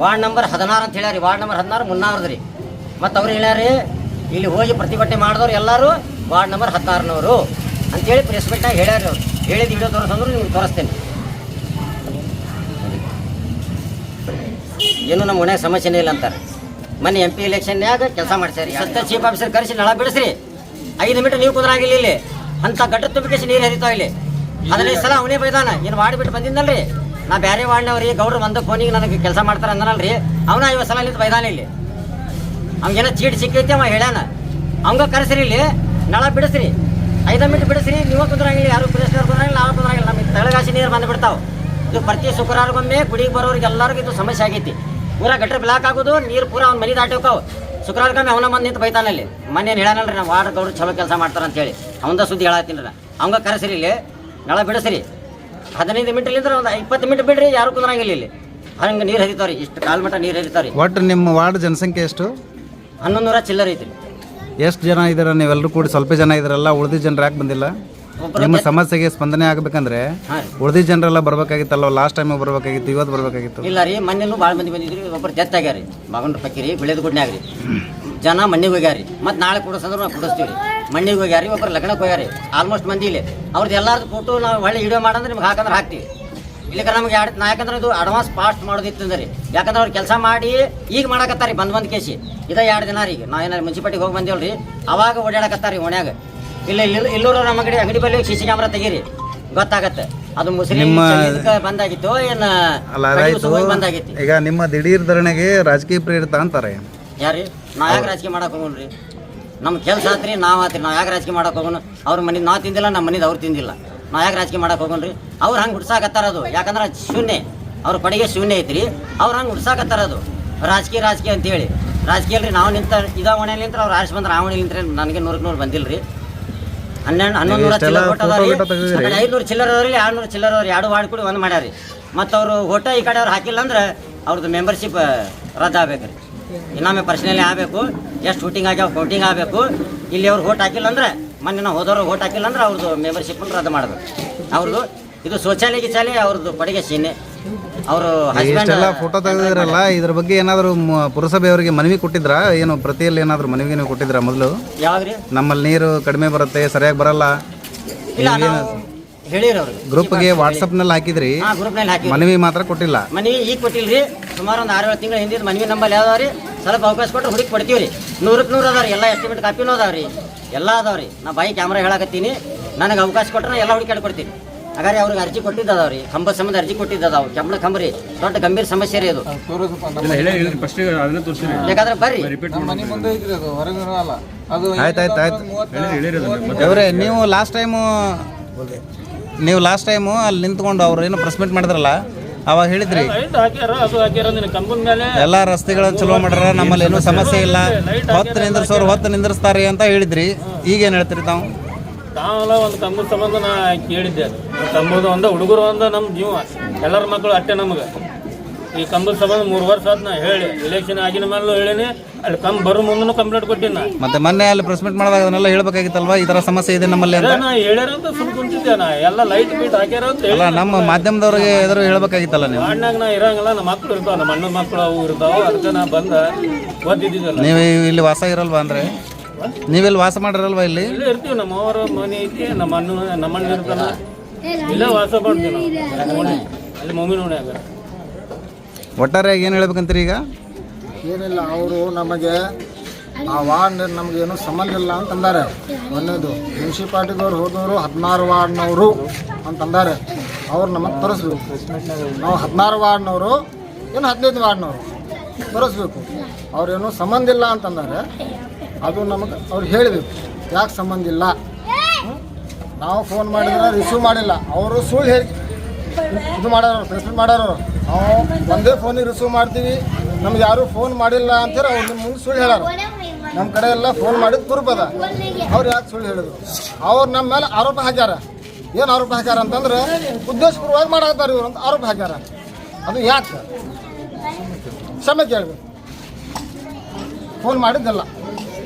ವಾರ್ಡ್ ನಂಬರ್ ಹದಿನಾರು ಅಂತ ಹೇಳ್ಯಾರಿ ವಾರ್ಡ್ ನಂಬರ್ ಹದಿನಾರು ಮುನ್ನಾರ್ದು ರೀ ಮತ್ತು ಅವ್ರು ಹೇಳ್ಯಾರಿ ಇಲ್ಲಿ ಹೋಗಿ ಪ್ರತಿಭಟನೆ ಮಾಡಿದವ್ರು ಎಲ್ಲರೂ ವಾರ್ಡ್ ನಂಬರ್ ಹದಿನಾರನವರು ಅಂತೇಳಿ ಪ್ರೆಸ್ ಮೀಟ್ನಾಗ ಹೇಳ್ಯಾರ ಅವ್ರು. ಹೇಳಿದ ವಿಡಿಯೋ ತೋರಿಸಂದ್ರೆ ನಿಮ್ಗೆ ತೋರಿಸ್ತೇನೆ. ಏನು ನಮ್ಮ ಮನೆಯಾಗ ಸಮಸ್ಯೆನೇ ಇಲ್ಲ ಅಂತಾರೆ. ಮೊನ್ನೆ ಎಂ ಪಿ ಎಲೆಕ್ಷನ್ಯಾಗ ಕೆಲಸ ಮಾಡ್ಸ್ಯಾರಿ. ಸತ್ತ ಚೀಫ್ ಆಫೀಸರ್ ಕರೆಸಿ ನಳ ಬಿಡಿಸ್ರಿ. ಐದು ಮೀಟರ್ ನೀವು ಕುದ್ರಾಗಿಲ್ಲ ಇಲ್ಲಿ. ಅಂತ ಗಟ್ಟ ತುಂಬಿಕೆಸಿ ನೀರು ಹರಿತಾವ ಇಲ್ಲಿ. ಹದಿನೈದು ಸಲ ಅವನೇ ಬೈದಾನ. ಏನು ಮಾಡಿಬಿಟ್ಟು ಬಂದಿದ್ದಲ್ರಿ? ನಾ ಬೇರೆ ವಾರ್ಡ್ನವ್ರಿ, ಗೌಡ್ರು ಬಂದ ಫೋನಿಗೆ ನನಗೆ ಕೆಲಸ ಮಾಡ್ತಾರೆ ಅಂದನಲ್ರಿ. ಅವನ ಐವತ್ತು ಸಲ ನಿಂತು ಬೈದಾನ ಇಲ್ಲಿ. ಅವ್ನಿಗೇನೋ ಚೀಟ್ ಸಿಕ್ಕೈತಿ ಅವ ಹೇಳ್ಯಾನ. ಅವಂಗ ಕರೆಸ್ರಿ ಇಲ್ಲಿ. ನಳ ಬಿಡಿಸ್ರಿ. ಐದು ಮೀಟರ್ ಬಿಡಿಸ್ರಿ. ನೀವು ಕುದ್ರಾಗಿಲ್ಲ, ಯಾರು ಪ್ರೆಸ್ನವ್ರು ಕುದ್ರಾಗಿಲ್ಲ, ನಾವು ಕುದ್ರಾಗಿಲ್ಲ. ನಮಗೆ ತಳಗಾಸಿ ನೀರು ಬಂದು ಬಿಡ್ತಾವ ಇದು ಪ್ರತಿ ಶುಕ್ರವಾರಕ್ಕೊಮ್ಮೆ ಗುಡಿಗೆ ಬರೋರಿಗೆ ಎಲ್ಲರಿಗೂ ಇದು ಸಮಸ್ಯೆ ಆಗೈತಿ. ಪೂರಾ ಗಟ್ರ ಬ್ಲಾಕ್ ಆಗೋದು ನೀರು ಪೂರಾ ಅವ್ನ ಮನೆ ದಾಟಿ ಹೋಗ್ತಾವ. ಕಮ್ಮಿ ಅವನ ಮಂದಿ ನಿಂತು ಬೈತಾನಲ್ಲಿ ಮೊನ್ನೆ ಏನು ಹೇಳನಲ್ರಿ ನಾವು ವಾರ್ಡ್ ಗೌಡ್ರು ಚಲೋ ಕೆಲಸ ಮಾಡ್ತಾರ ಅಂತೇಳಿ. ಅವಂದ ಸುದ್ದಿ ಹೇಳತ್ತೀನಿ ರೀ. ಅವಂಗ ಕರೆಸಿರಿ ಇಲ್ಲಿ. ನಳ ಬಿಡಿಸ್ರಿ. ಹದಿನೈದು ಮಿನಿಟ್ಲಿಂದ್ರೆ ಒಂದು ಇಪ್ಪತ್ತು ಮಿನಿಟ್ ಬಿಡ್ರಿ ಯಾರು ಕುಂದ್ರಂಗಿಲ್ಲ ಇಲ್ಲಿ. ಹಂಗೆ ನೀರು ಹರಿತಾವ್ರಿ ಇಷ್ಟು ಕಾಲ್ ಮಟ್ಟ ನೀರು ಹರಿತಾವ್ರಿ. ಒಟ್ಟು ನಿಮ್ಮ ವಾರ್ಡ್ ಜನಸಂಖ್ಯೆ ಎಷ್ಟು? ಹನ್ನೊಂದು ನೂರ ಚಿಲ್ಲರ್ ಐತಿ ಎಷ್ಟು ಜನ ಇದ್ದೀರ? ನೀವೆಲ್ಲರೂ ಕೂಡಿ ಸ್ವಲ್ಪ ಜನ ಇದ್ದೀರಲ್ಲ ಉಳಿದ ಜನರು ಯಾಕೆ ಬಂದಿಲ್ಲ? ನಿಮ್ಮ ಸಮಸ್ಯೆಗೆ ಸ್ಪಂದನೆ ಆಗಬೇಕಂದ್ರೆ ಉಳಿದ ಜನರೆಲ್ಲ ಬರ್ಬೇಕಾಗಿತ್ತಲ್ಲ ಲಾಸ್ಟ್ ಟೈಮ್ ಬರ್ಬೇಕಾಗಿತ್ತು ಇವತ್ತು ಬರ್ಬೇಕಾಗಿತ್ತು? ಇಲ್ಲ ರೀ ಮನೆಯಲ್ಲೂ ಭಾಳ ಮಂದಿ ಬಂದಿದ್ರಿ ಒಬ್ಬರು ಡೆತ್ ಆಗ್ಯಾರಿ ಮಗನ ಪಕ್ಕಿರಿ ಬೆಳೆದ ಗುಡ್ನ್ಯಾಗ ರೀ. ಜನ ಮಣ್ಣಿಗೆ ಹೋಗ್ಯಾರಿ ಮತ್ತು ನಾಳೆ ಕೊಡಿಸಂದ್ರೆ ನಾವು ಕೊಡಿಸ್ತೀವಿ ಮಣ್ಣಿಗೆ ಹೋಗ್ಯಾರಿ ಒಬ್ಬರು ಲಗ್ನಕ್ಕೆ ಹೋಗ್ಯಾರಿ ಆಲ್ಮೋಸ್ಟ್ ಮಂದಿ ಇಲ್ಲಿ. ಅವ್ರದ್ದು ಎಲ್ಲಾರ್ದು ಫೋಟೋ ನಾವು ಒಳ್ಳೆ ವಿಡಿಯೋ ಮಾಡಂದ್ರೆ ನಿಮ್ಗೆ ಹಾಕಂದ್ರೆ ಹಾಕ್ತೀವಿ. ಇಲ್ಲಿಕ ನಮ್ಗೆ ಎರಡು ನಾ ಯಾಕಂದ್ರೆ ಇದು ಅಡ್ವಾನ್ಸ್ ಪಾಸ್ಟ್ ಮಾಡೋದಿತ್ತು ಅಂದ್ರೆ ಯಾಕಂದ್ರೆ ಅವ್ರು ಕೆಲಸ ಮಾಡಿ ಈಗ ಮಾಡಕತ್ತಾರಿ ಬಂದ್ ಬಂದ್ ಕೇಸಿ ಇದ ಎರಡು ದಿನ ರೀ ನಾ ಏನಾರು ಮುನ್ಸಿಪಾಲ್ಟಿಗೆ ಹೋಗಿ ಬಂದೇವಲ್ರಿ ಅವಾಗ ಓಡಾಡಕತ್ತಾರಿ ಓಣ್ಯಾಗ. ಇಲ್ಲ ಇಲ್ಲ ಇಲ್ಲೂರು ನಮ್ಮ ಕಡೆ ಅಂಗಡಿ ಬಲ್ಲಿ ಸಿ ಸಿ ಕ್ಯಾಮ್ರಾ ತೆಗೀರಿ. ಗೊತ್ತಾಗತ್ತೆ. ಅದು ಮುಸ್ಲಿಂ ನಿಮ್ಮ- ಬಂದಾಗಿತ್ತು ಏನು ಅಲ್ಲ ಕಡಿಮೆ ಅದಾಯ್ತು ಸುಗೋಗಿ ಬಂದಾಗೈತಿ ಈಗ ನಿಮ್ಮ ದಿಢೀರ್ ಧರಣೆಗೆ ರಾಜಕೀಯ ಪ್ರೇರಿತ ಅಂತಾರೆ. ಯಾರಿ ನಾ ಯಾಕೆ ರಾಜಕೀಯ ಮಾಡಕ್ ಹೋಗೋಣ್ರಿ? ನಮ್ಮ ಕೆಲಸ ಆತ್ರಿ ನಾವ್ ಆತ್ರಿ. ನಾವು ಯಾಕೆ ರಾಜಕೀಯ ಮಾಡಕ್ ಹೋಗೋಣ? ಅವ್ರ ಮನೆ ನಾ ತಿಂದಿಲ್ಲ ನಮ್ಮ ಮನೇದು ಅವ್ರು ತಿಂದಿಲ್ಲ. ನಾ ಯಾಕೆ ರಾಜಕೀಯ ಮಾಡಕ್ ಹೋಗೋಣ್ರಿ? ಅವ್ರು ಹಂಗೆ ಹುಡ್ಸಾಕತ್ತಾರ ಅದು. ಯಾಕಂದ್ರೆ ಅದ್ ಶೂನ್ಯ. ಅವ್ರ ಕಡೆಗೆ ಶೂನ್ಯ ಐತ್ರಿ. ಅವ್ರು ಹಂಗೆ ಹುಡ್ಸಾಕತ್ತಾರ ಅದು. ರಾಜಕೀಯ ರಾಜಕೀಯ ಅಂತೇಳಿ. ರಾಜಕೀಯ ಅಲ್ರಿ ನಾವು ನಿಂತ ಇದ ಅವ್ರು ಆರಿಸಿ ಬಂದ್ರೆ ಆ ನಿಂತ್ರೆ ನನಗೆ ನೂರಕ್ಕೆ ನೂರು ಬಂದಿಲ್ರಿ. ಹನ್ನೆರಡು ಹನ್ನೊಂದು ನೂರ ಚಿಲ್ಲರ photo ಗಿಟೋ ತೆಗ್ದಿದ್ರಿ? ಐದುನೂರು ಚಿಲ್ಲರ್ ಅವ್ರಿ ಆರ್ನೂರು ಚಿಲ್ಲರ್ ಅವ್ರಿ ಎರಡು ವಾರ್ಡ್ ಕೂಡಿ ಒಂದು ಮಾಡ್ಯಾರಿ. ಮತ್ತು ಅವರು ಓಟ ಈ ಕಡೆ ಅವ್ರು ಹಾಕಿಲ್ಲ ಅಂದ್ರೆ ಅವ್ರದ್ದು ಮೆಂಬರ್ಶಿಪ್ ರದ್ದು ಆಗ್ಬೇಕು ರೀ. ಇನ್ನೊಮ್ಮೆ ಪರ್ಸನಲಿ ಆಗಬೇಕು ಎಷ್ಟು ಶೂಟಿಂಗ್ ಆಗ್ಯಾವ ಕೌಂಟಿಂಗ್ ಆಗಬೇಕು. ಇಲ್ಲಿ ಅವ್ರು ಓಟ್ ಹಾಕಿಲ್ಲ ಅಂದ್ರೆ ಮೊನ್ನೆ ನಾವು ಹೋದವ್ರು ಓಟ್ ಹಾಕಿಲ್ಲ ಅಂದ್ರೆ ಅವ್ರದ್ದು ಮೆಂಬರ್ಶಿಪ್ ರದ್ದು ಮಾಡಬೇಕು. ಅವ್ರದ್ದು ಇದು ಶೌಚಾಲಯ ಗಿಚಾಲಯ ಅವ್ರದ್ದು ಪಡಿಗೆ ಸೀನೆ. ಅವರು ಇಷ್ಟೆಲ್ಲ ಫೋಟೋ ತೆಗೆದಿರಲ್ಲ ಇದ್ರ ಬಗ್ಗೆ ಏನಾದರೂ ಪುರಸಭೆಯವರಿಗೆ ಮನವಿ ಕೊಟ್ಟಿದ್ರಾ? ಏನು ಪ್ರತಿಯಲ್ಲಿ ಏನಾದರೂ ಮನವಿ ಕೊಟ್ಟಿದ್ರ ಕೊಟ್ಟಿದ್ರಾ ಮೊದಲು? ಯಾವ್ದ್ರಿ? ನಮ್ಮಲ್ಲಿ ನೀರು ಕಡಿಮೆ ಬರುತ್ತೆ ಸರಿಯಾಗಿ ಬರಲ್ಲ. ಇಲ್ಲ ನಾವು ಹೇಳಿರಿ ಅವ್ರಿಗೆ ಗ್ರೂಪ್ಗೆ ವಾಟ್ಸಪ್ನಲ್ಲಿ ಹಾಕಿದ್ರಿ. ಗ್ರೂಪ್ನಲ್ಲಿ ಹಾಕಿ ಮನವಿ ಮಾತ್ರ ಕೊಟ್ಟಿಲ್ಲ. ಮನವಿ ಈಗ ಕೊಟ್ಟಿಲ್ರಿ. ಸುಮಾರು ಒಂದು ಆರು ಏಳು ತಿಂಗಳ ಹಿಂದಿನ ಮನವಿ ನಂಬಲ್ಲಿ ಯಾವ್ದಾವ್ರಿ ಸ್ವಲ್ಪ ಅವಕಾಶ ಕೊಟ್ಟು ಹುಡುಕಿ ಕೊಡ್ತೀವಿ ರೀ ನೂರಕ್ಕೆ ನೂರು ಅದಾವ್ರಿ. ಎಲ್ಲ ಎಸ್ಟಿಮೇಟ್ ಕಾಪಿನೂ ಅದಾವ್ರಿ. ಎಲ್ಲ ಅದಾವ್ರಿ. ನಾ ಬಾಯಿ ಕ್ಯಾಮ್ರಾ ಹೇಳಕತ್ತೀನಿ. ನನಗೆ ಅವಕಾಶ ಕೊಟ್ಟರೆ ನಾ ಎಲ್ಲ ಹುಡುಕಿ ಕೊಡ್ತೀನಿ ಹಾಗಾದ್ರೆ ಅವ್ರಿಗೆ ಅರ್ಜಿ ಕೊಟ್ಟಿದ್ದದಾವ್ರಿ ಕಂಬ ಸಂಬಂಧ ಅರ್ಜಿ ಕೊಟ್ಟಿದ್ದಾವ್ ಕೆಂಬಳ ಕಂಬರಿ ದೊಡ್ಡ ಗಂಭೀರ ಸಮಸ್ಯೆ ರೀ ಅದು. ಬೇಕಾದ್ರೆ ಬರ್ರಿ. ನಮ್ಮ ಮುಂದೆ ಐತ್ರಿ ಅದು ಹೊರಗೆ ಅಲ್ಲ ಅದು ಆಯ್ತು ಆಯ್ತು ಆಯ್ತು. ನೀವು ಲಾಸ್ಟ್ ಟೈಮು ನೀವು ಲಾಸ್ಟ್ ಟೈಮು ಅಲ್ಲಿ ನಿಂತ್ಕೊಂಡು ಅವ್ರು ಏನು ಪ್ರೆಸ್ ಮೀಟ್ ಮಾಡಿದ್ರಲ್ಲ ಅವಾಗ ಹೇಳಿದ್ರಿ. ಎಲ್ಲ ರಸ್ತೆಗಳನ್ನ ಚಲೋ ಮಾಡ್ಯಾರ ನಮ್ಮಲ್ಲಿ ಏನೂ ಸಮಸ್ಯೆ ಇಲ್ಲ. ಹೊತ್ತು ನಿಂದ್ರಿಸೋರು ಹೊತ್ತು ನಿಂದ್ರಿಸ್ತಾರೆ ಅಂತ ಹೇಳಿದ್ರಿ. ಈಗೇನು ಹೇಳ್ತೀರಿ ತಾವು? ತಾವೆಲ್ಲ ಒಂದು ತಮ್ಮ ಸಂಬಂಧ ನಾ ಕೇಳಿದ್ದೆ. ತಮ್ಮದು ಒಂದ ಹುಡುಗರು ಒಂದ ನಮ್ಮ ಜೀವ. ಎಲ್ಲರ ಮಕ್ಕಳು ಅಟ್ಟೆ ನಮಗೆ. ಈ ಕಂಬದ ಸಂಬಂಧ ಮೂರು ವರ್ಷ ಆದ್ ನಾ ಹೇಳಿ. ಇಲೆಕ್ಷನ್ ಆಗಿನ ಮೇಲೂ ಹೇಳಿನಿ. ಅಲ್ಲಿ ಕಂಬ ಬರೋ ಮುಂದೂ ಕಂಪ್ಲೇಂಟ್ ಕೊಟ್ಟಿನ ನಾ. ಮತ್ತೆ ಮೊನ್ನೆ ಅಲ್ಲಿ ಪ್ರೆಸ್ ಮೀಟ್ ಮಾಡಿದಾಗ ಅದನ್ನೆಲ್ಲ ಹೇಳ್ಬೇಕಾಗಿತ್ತಲ್ವಾ? ಈ ತರ ಸಮಸ್ಯೆ ಇದೆ ನಮ್ಮಲ್ಲಿ ಅಂತ? ನಾ ಹೇಳ್ಯಾರ ಅಂತ ಸುಮ್ ಕುಂತಿದ್ದೆ ನಾ. ಎಲ್ಲ ಲೈಟ್ ಬೀಟ್ ಹಾಕ್ಯಾರ ಅಂತ ಹೇಳಿ ಅಲ್ಲ ನಮ್ಮ ಮಾಧ್ಯಮದವ್ರಿಗೆ ಎದುರು ಹೇಳ್ಬೇಕಾಗಿತ್ತಲ್ಲ ನೀವು? ಅಣ್ಣಾಗ ನಾ ಇರಂಗಿಲ್ಲ. ನಮ್ಮ ಮಕ್ಕಳು ಇರ್ತಾವ ನಮ್ಮ ಅಣ್ಣನ ಮಕ್ಕಳು ಅವು ಇರ್ತಾವ. ಅದಕ್ಕೆ ನಾ ಬಂದ ಓದಿದ್ದಿದ್ದಲ್ಲ. ನೀವು ಇಲ್ಲಿ ವಾಸ ಇರಲ್ವಾ ಅಂದ್ರೆ? ನೀವಿಲ್ಲಿ ವಾಸ ಮಾಡಿರಲ್ವಾ ಇಲ್ಲಿ? ಇಲ್ಲೇ ಇರ್ತೀವಿ ನಮ್ಮ ಅವರ ಮನೆ ಐತಿ ನಮ್ಮ ಅಣ್ಣ ನಮ್ಮ ಅಣ್ಣ ಇರ್ತಾನ. ಇಲ್ಲೇ ವಾಸ ಮಾಡ್ತೀವಿ ನಾವು. ಅಲ್ಲಿ ಮಮ್ಮಿ ನೋಡ್ಯಾಗ ಒಟ್ಟಾರೆಯಾಗಿ ಏನು ಹೇಳ್ಬೇಕಂತೀರಿ ಈಗ? ಏನಿಲ್ಲ ಅವರು ನಮಗೆ ಆ ವಾರ್ಡ್ ನಮಗೇನು ಸಂಬಂಧ ಇಲ್ಲ ಅಂತಂದಾರೆ. ಒಂದೇದು ಮುನ್ಸಿಪಾಲ್ಟಿದವ್ರು ಹೋದವರು ಹದಿನಾರು ವಾರ್ಡ್ನವರು ಅಂತಂದಾರೆ. ಅವ್ರು ನಮಗೆ ತರಿಸ್ಬೇಕು. ನಾವು ಹದಿನಾರು ವಾರ್ಡ್ನವರು ಏನು ಹದಿನೈದು ವಾರ್ಡ್ನವರು ತರಿಸ್ಬೇಕು. ಅವ್ರೇನು ಸಂಬಂಧ ಇಲ್ಲ ಅಂತಂದಾರೆ. ಅದು ನಮಗೆ ಅವ್ರು ಹೇಳಬೇಕು. ಯಾಕೆ ಸಂಬಂಧ ಇಲ್ಲ? ನಾವು ಫೋನ್ ಮಾಡಿದ್ರೆ ರಿಸೀವ್ ಮಾಡಿಲ್ಲ. ಅವರು ಸುಳ್ಳು ಹೇಳಿ ಇದು ಮಾಡೋರು ಪ್ರೆಸ್ಮೆಂಟ್ ಮಾಡೋರು. ನಾವು ಒಂದೇ ಫೋನಿಗೆ ರಿಸೀವ್ ಮಾಡ್ತೀವಿ. ನಮ್ಗೆ ಯಾರು ಫೋನ್ ಮಾಡಿಲ್ಲ ಅಂತೇಳಿ ಅವ್ರು ನಿಮ್ಮ ಮುಂದೆ ಸುಳ್ಳು ಹೇಳಾರ. ನಮ್ಮ ಕಡೆ ಎಲ್ಲ ಫೋನ್ ಮಾಡಿದ ಅದ ಅವ್ರು ಯಾಕೆ ಸುಳ್ಳು ಹೇಳಿದ್ರು? ಅವ್ರು ನಮ್ಮ ಮೇಲೆ ಆರೋಪ ಹಾಕ್ಯಾರ. ಏನು ಆರೋಪ ಹಾಕ್ಯಾರ ಅಂತಂದ್ರೆ ಉದ್ದೇಶಪೂರ್ವವಾಗಿ ಮಾಡಾಕ್ತಾರೆ ಇವ್ರು ಅಂತ ಆರೋಪ ಹಾಕ್ಯಾರ. ಅದು ಯಾಕೆ? ಕ್ಷಮೆ ಕೇಳಬೇಕು. ಫೋನ್ ಮಾಡಿದ್ದಲ್ಲ.